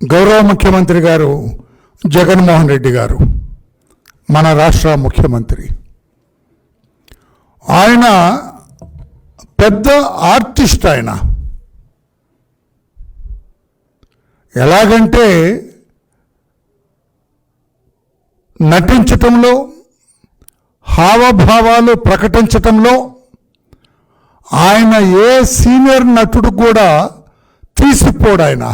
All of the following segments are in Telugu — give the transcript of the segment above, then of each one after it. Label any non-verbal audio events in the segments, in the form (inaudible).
గౌరవ ముఖ్యమంత్రి గారు జగన్మోహన్ రెడ్డి గారు మన రాష్ట్ర ముఖ్యమంత్రి. ఆయన పెద్ద ఆర్టిస్ట్ ఆయన. ఎలాగంటే నటించటంలో హావభావాలు ప్రకటించటంలో ఆయన ఏ సీనియర్ నటుడు కూడా తీసిపోడు ఆయన.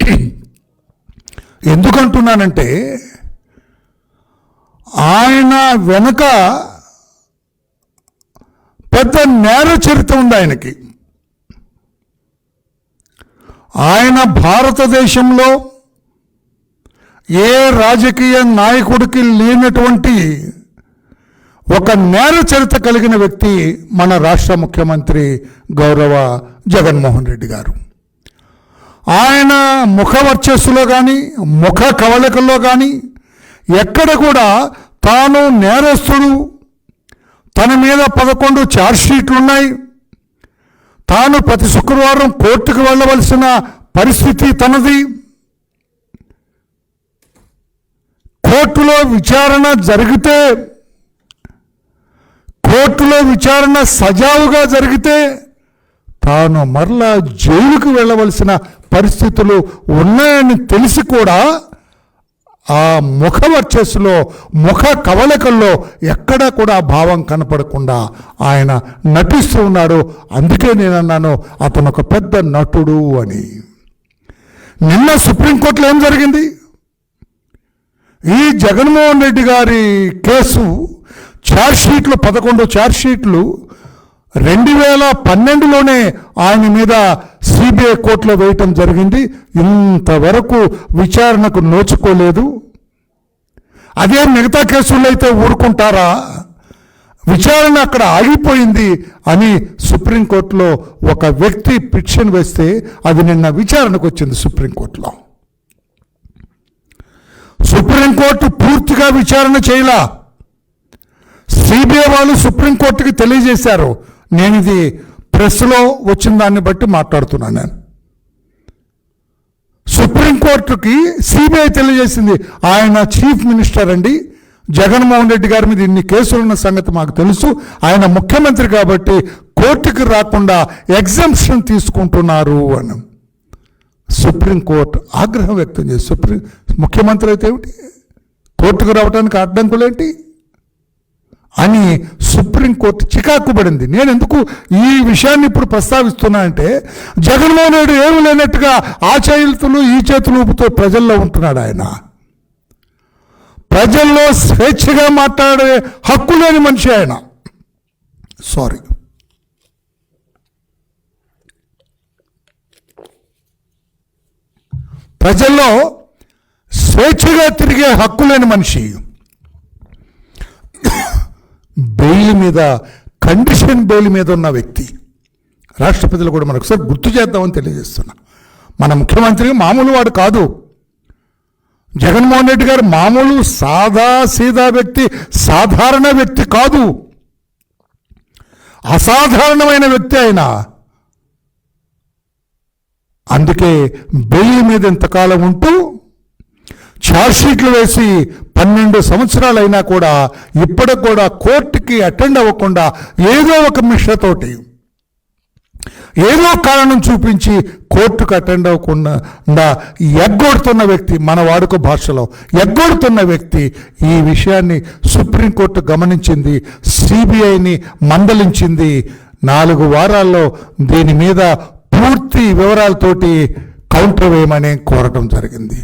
(coughs) ఎందుకంటున్నానంటే ఆయన వెనుక పెద్ద నేర చరిత్ర ఉంది ఆయనకి. ఆయన భారతదేశంలో ఏ రాజకీయ నాయకుడికి లేనటువంటి ఒక నేర చరిత్ర కలిగిన వ్యక్తి మన రాష్ట్ర ముఖ్యమంత్రి గౌరవ జగన్మోహన్ రెడ్డి గారు. ఆయన ముఖ వర్చస్సులో కానీ ముఖ కవళికల్లో కానీ ఎక్కడ కూడా తాను నేరస్తుడు. తన మీద పదకొండు ఛార్జ్షీట్లు ఉన్నాయి. తాను ప్రతి శుక్రవారం కోర్టుకు వెళ్ళవలసిన పరిస్థితి తనది. కోర్టులో విచారణ జరిగితే కోర్టులో విచారణ సజావుగా జరిగితే తాను మరలా జైలుకు వెళ్ళవలసిన పరిస్థితులు ఉన్నాయని తెలిసి కూడా ఆ ముఖ వర్చస్సులో ముఖ కవలికల్లో ఎక్కడా కూడా భావం కనపడకుండా ఆయన నటిస్తూ ఉన్నాడు. అందుకే నేను అన్నాను అతను ఒక పెద్ద నటుడు అని. నిన్న సుప్రీంకోర్టులో ఏం జరిగింది? ఈ జగన్మోహన్ రెడ్డి గారి కేసు ఛార్జ్షీట్లు పదకొండు ఛార్జ్షీట్లు రెండు వేల పన్నెండులోనే ఆయన మీద సిబిఐ కోర్టులో వేయటం జరిగింది. ఇంతవరకు విచారణకు నోచుకోలేదు. అదే మిగతా కేసుల్లో అయితే ఊరుకుంటారా? విచారణ అక్కడ ఆగిపోయింది అని సుప్రీంకోర్టులో ఒక వ్యక్తి పిటిషన్ వేస్తే అది నిన్న విచారణకు వచ్చింది సుప్రీంకోర్టులో. సుప్రీంకోర్టు పూర్తిగా విచారణ చేయలా. సిబిఐ వాళ్ళు సుప్రీంకోర్టుకి తెలియజేశారు. నేను ఇది ప్రెస్లో వచ్చిన దాన్ని బట్టి మాట్లాడుతున్నాను నేను. సుప్రీంకోర్టుకి సిబిఐ తెలియజేసింది. ఆయన చీఫ్ మినిస్టర్ అండి. జగన్మోహన్ రెడ్డి గారి మీద ఇన్ని కేసులు ఉన్న సంగతి మాకు తెలుసు. ఆయన ముఖ్యమంత్రి కాబట్టి కోర్టుకి రాకుండా ఎగ్జంప్షన్ తీసుకుంటున్నారు అని. సుప్రీంకోర్టు ఆగ్రహం వ్యక్తం చేసి సుప్రీం ముఖ్యమంత్రి అయితే ఏమిటి? కోర్టుకు రావడానికి అడ్డంకులేంటి అని సుప్రీంకోర్టు చికాకు పడింది. నేను ఎందుకు ఈ విషయాన్ని ఇప్పుడు ప్రస్తావిస్తున్నా అంటే జగన్మోహన్ రెడ్డి ఏమి లేనట్టుగా ఆ చేతులు ఈ చేతులు ప్రజల్లో ఉంటున్నాడు ఆయన. ప్రజల్లో స్వేచ్ఛగా మాట్లాడే హక్కు లేని మనిషి ఆయన. సారీ ప్రజల్లో స్వేచ్ఛగా తిరిగే హక్కు లేని మనిషి. బెయిల్ మీద కండిషన్ బెయిల్ మీద ఉన్న వ్యక్తి రాష్ట్రపతిలో కూడా మనకు ఒకసారి గుర్తు చేద్దామని తెలియజేస్తున్నా. మన ముఖ్యమంత్రి మామూలు వాడు కాదు. జగన్మోహన్ రెడ్డి గారు మామూలు సాదా సీదా వ్యక్తి సాధారణ వ్యక్తి కాదు. అసాధారణమైన వ్యక్తి ఆయన అందుకే బెయిల్ మీద ఇంతకాలం ఉంటూ ఛార్జ్షీట్లు వేసి పన్నెండు సంవత్సరాలైనా కూడా ఇప్పటికి కూడా కోర్టుకి అటెండ్ అవ్వకుండా ఏదో ఒక మిషతోటి ఏదో కారణం చూపించి కోర్టుకు అటెండ్ అవ్వకుండా ఎగ్గొడుతున్న వ్యక్తి మన వాడుక భాషలో ఎగ్గొడుతున్న వ్యక్తి ఈ విషయాన్ని సుప్రీంకోర్టు గమనించింది సిబిఐని మందలించింది. నాలుగు వారాల్లో దీని మీద పూర్తి వివరాలతోటి కౌంటర్ వేయమని కోరటం జరిగింది.